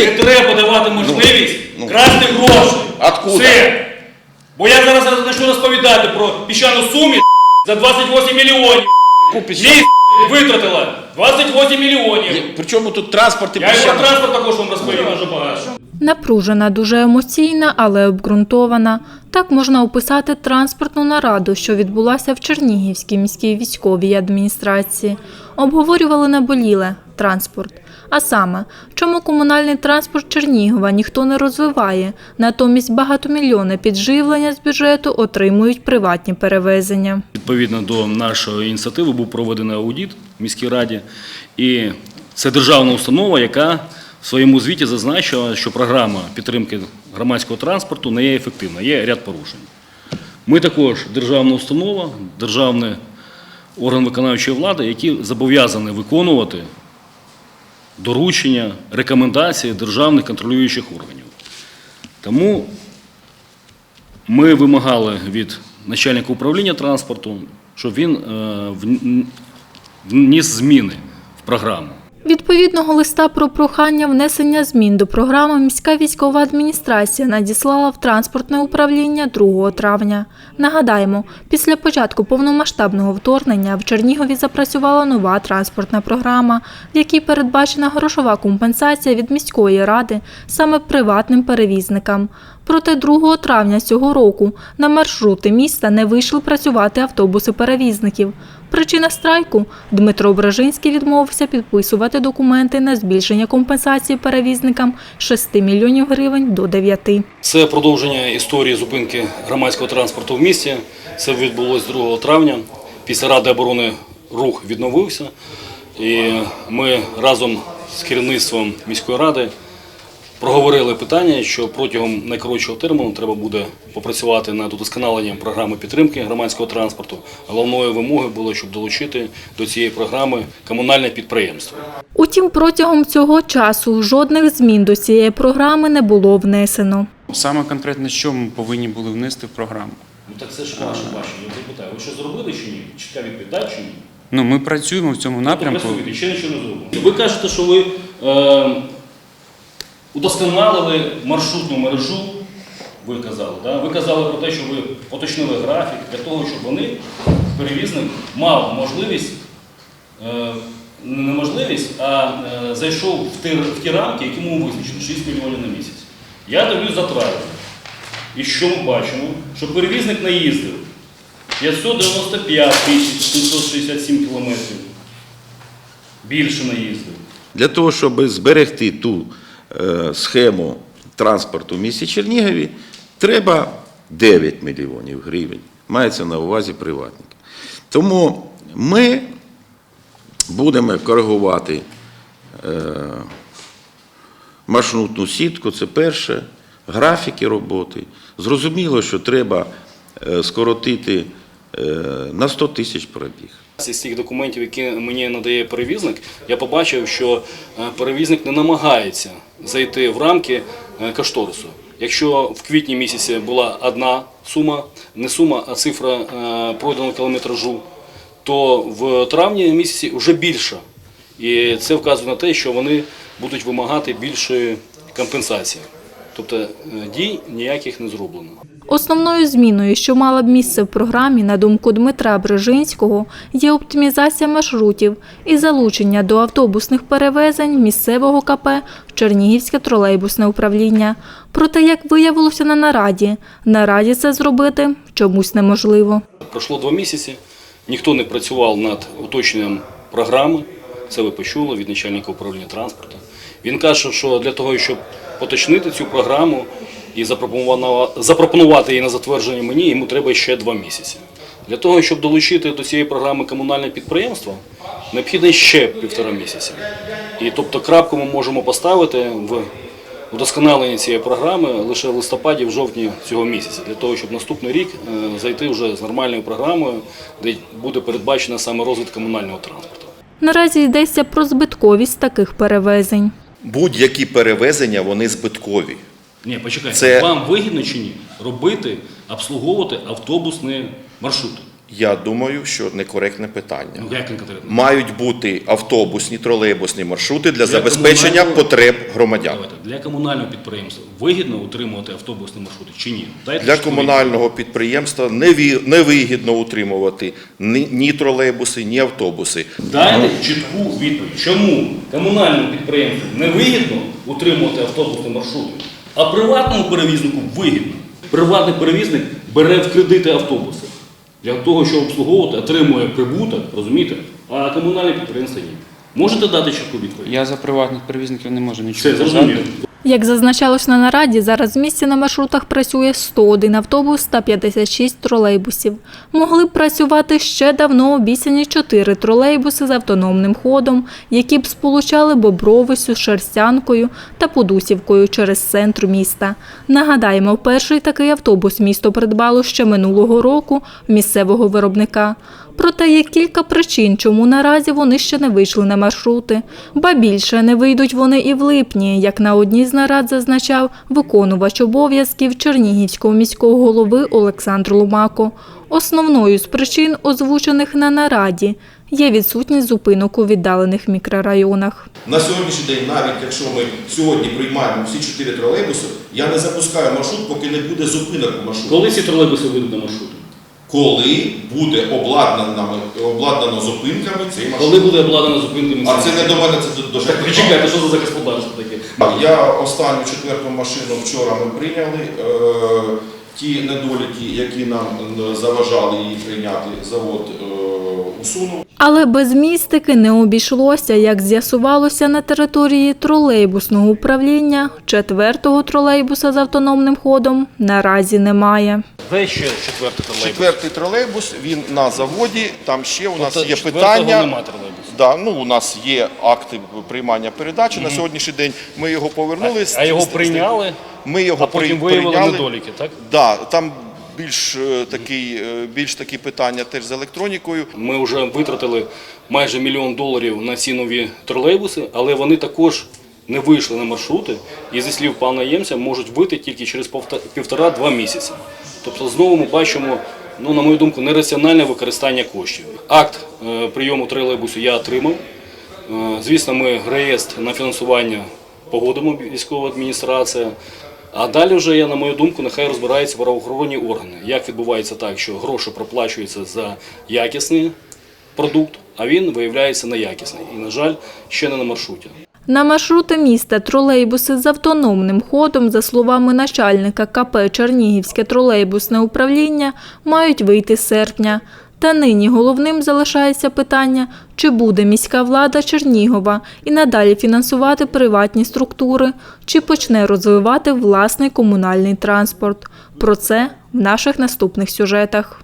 Не треба давати можливість ну. красти гроші. Откуда? Все. Бо я зараз почну розповідати про піщану сумі за 28 мільйонів. яку піщану- Місць витратила 28 мільйонів. Причому тут транспорт і Я і про транспорт також вам розповім дуже багато. Напружена, дуже емоційна, але обґрунтована. Так можна описати транспортну нараду, що відбулася в Чернігівській міській військовій адміністрації. Обговорювали наболіле транспорт. А саме, чому комунальний транспорт Чернігова ніхто не розвиває, натомість багатомільйонне підживлення з бюджету отримують приватні перевезення. Відповідно до нашої ініціативи був проведений аудит в міській раді, і це державна установа, яка в своєму звіті зазначила, що програма підтримки громадського транспорту не є ефективна, є ряд порушень. Ми також державна установа, державний орган виконавчої влади, які зобов'язані виконувати доручення, рекомендації державних контролюючих органів. Тому ми вимагали від начальника управління транспорту, щоб він е, вніс зміни в програму. Відповідного листа про прохання внесення змін до програми міська військова адміністрація надіслала в транспортне управління 2 травня. Нагадаємо, після початку повномасштабного вторгнення в Чернігові запрацювала нова транспортна програма, в якій передбачена грошова компенсація від міської ради саме приватним перевізникам. Проте 2 травня цього року на маршрути міста не вийшли працювати автобуси перевізників. Причина страйку Дмитро Бражинський відмовився підписувати документи на збільшення компенсації перевізникам з 6 мільйонів гривень до 9. Це продовження історії зупинки громадського транспорту в місті. Це відбулось 2 травня. Після Ради оборони рух відновився. І ми разом з керівництвом міської ради проговорили питання, що протягом найкоротшого терміну треба буде попрацювати над удосконаленням програми підтримки громадського транспорту. Головною вимогою було, щоб долучити до цієї програми комунальне підприємство. Утім, протягом цього часу жодних змін до цієї програми не було внесено. Саме конкретно, що ми повинні були внести в програму? Ну так це ж ваше бачення. Я питаю, ви що зробили чи ні? Чітка відповідь, чи ні? Ну, ми працюємо в цьому напрямку. Ще нічого не зроблено. Ви кажете, що ви е, удосконалили маршрутну мережу. Ви казали, да? ви казали про те, що ви уточнили графік для того, щоб вони, перевізник, мав можливість, е, не можливість, а е, зайшов в ті, в ті рамки, які йому визначені 6 мільйонів на місяць. Я дивлюсь за. І що ми бачимо? Що перевізник наїздив 595 тисяч 767 кілометрів. Більше наїздив. Для того, щоб зберегти ту схему транспорту в місті Чернігові, треба 9 мільйонів гривень. Мається на увазі приватники. Тому ми будемо коригувати е, маршрутну сітку, це перше, графіки роботи. Зрозуміло, що треба е, скоротити е, на 100 тисяч пробіг. З тих документів, які мені надає перевізник, я побачив, що е, перевізник не намагається зайти в рамки е, кошторису. Якщо в квітні місяці була одна сума, не сума, а цифра е, пройденого кілометражу, то в травні місяці вже більша. І це вказує на те, що вони будуть вимагати більшої компенсації. Тобто дій ніяких не зроблено. Основною зміною, що мала б місце в програмі, на думку Дмитра Брижинського, є оптимізація маршрутів і залучення до автобусних перевезень місцевого КП в Чернігівське тролейбусне управління. Проте, як виявилося на нараді, нараді це зробити чомусь неможливо. Пройшло два місяці, ніхто не працював над уточненням програми. Це ви почули від начальника управління транспорту. Він каже, що для того, щоб поточнити цю програму і запропонувати її на затвердження мені, йому треба ще два місяці. Для того, щоб долучити до цієї програми комунальне підприємство, необхідно ще півтора місяця. І тобто крапку ми можемо поставити в удосконаленні цієї програми лише в листопаді, в жовтні цього місяця, для того, щоб наступний рік е, зайти вже з нормальною програмою, де буде передбачена саме розвиток комунального транспорту. Наразі йдеться про збитковість таких перевезень. Будь-які перевезення вони збиткові. Ні, почекайте, Це- вам вигідно чи ні робити, обслуговувати автобусні маршрути? Я думаю, що некоректне питання. Ну, як конкретно? Мають бути автобусні, тролейбусні маршрути для Для забезпечення комунального- потреб громадян. Давайте, для комунального підприємства вигідно утримувати автобусні маршрути чи ні? Дайте Для чітку комунального підприємства неві- невигідно утримувати ні, ні тролейбуси, ні автобуси. Дайте чітку відповідь, чому комунальному підприємству не вигідно утримувати автобусні маршрути, а приватному перевізнику вигідно. Приватний перевізник бере в кредити автобуси для того, щоб обслуговувати, отримує прибуток, розумієте? А комунальне підприємство ні. Можете дати чітку відповідь? Я за приватних перевізників не можу нічого Це сказати. зрозуміло. Як зазначалось на нараді, зараз в місті на маршрутах працює 101 автобус та 56 тролейбусів. Могли б працювати ще давно обіцяні 4 тролейбуси з автономним ходом, які б сполучали Бобровицю, Шерстянкою та Подусівкою через центр міста. Нагадаємо, перший такий автобус місто придбало ще минулого року в місцевого виробника. Проте є кілька причин, чому наразі вони ще не вийшли на маршрути. Ба більше не вийдуть вони і в липні, як на одній з нарад зазначав виконувач обов'язків Чернігівського міського голови Олександр Лумако. Основною з причин, озвучених на нараді, є відсутність зупинок у віддалених мікрорайонах. На сьогоднішній день, навіть якщо ми сьогодні приймаємо всі чотири тролейбуси, я не запускаю маршрут, поки не буде зупинок у маршруті. Коли ці тролейбуси вийдуть на маршрути? Коли буде обладнано, обладнано зупинками цей маршрут. Коли буде обладнано зупинками? А це не до мене, це до, Так, Чекайте, що це за господарство таке? Я останню четверту машину вчора ми прийняли. Е, ті недоліки, які нам заважали її прийняти, завод е, усунув. Але без містики не обійшлося, як з'ясувалося на території тролейбусного управління. Четвертого тролейбуса з автономним ходом наразі немає. Де ще четвертий тролейбус? Четвертий тролейбус, він на заводі, там ще у нас Тобто є питання. нема тролейбусу? Да, ну, у нас є акти приймання передачі на сьогоднішній день. Ми його повернули. А його прийняли, Ми його а потім при- виявили прийняли. недоліки, так? Да, там більш е, такий, е, більш такі питання теж з електронікою. Ми вже витратили майже мільйон доларів на ці нові тролейбуси, але вони також не вийшли на маршрути і, зі слів пана Ємця, можуть вийти тільки через півтора-два місяці. Тобто знову ми бачимо, ну, на мою думку, нераціональне використання коштів. Акт е, прийому тролейбусу я отримав. Звісно, ми реєстр на фінансування погодимо військова адміністрація. А далі вже, я, на мою думку, нехай розбираються правоохоронні органи. Як відбувається так, що гроші проплачуються за якісний продукт, а він виявляється неякісний. І, на жаль, ще не на маршруті. На маршрути міста тролейбуси з автономним ходом, за словами начальника КП Чернігівське тролейбусне управління, мають вийти з серпня. Та нині головним залишається питання, чи буде міська влада Чернігова і надалі фінансувати приватні структури, чи почне розвивати власний комунальний транспорт. Про це в наших наступних сюжетах.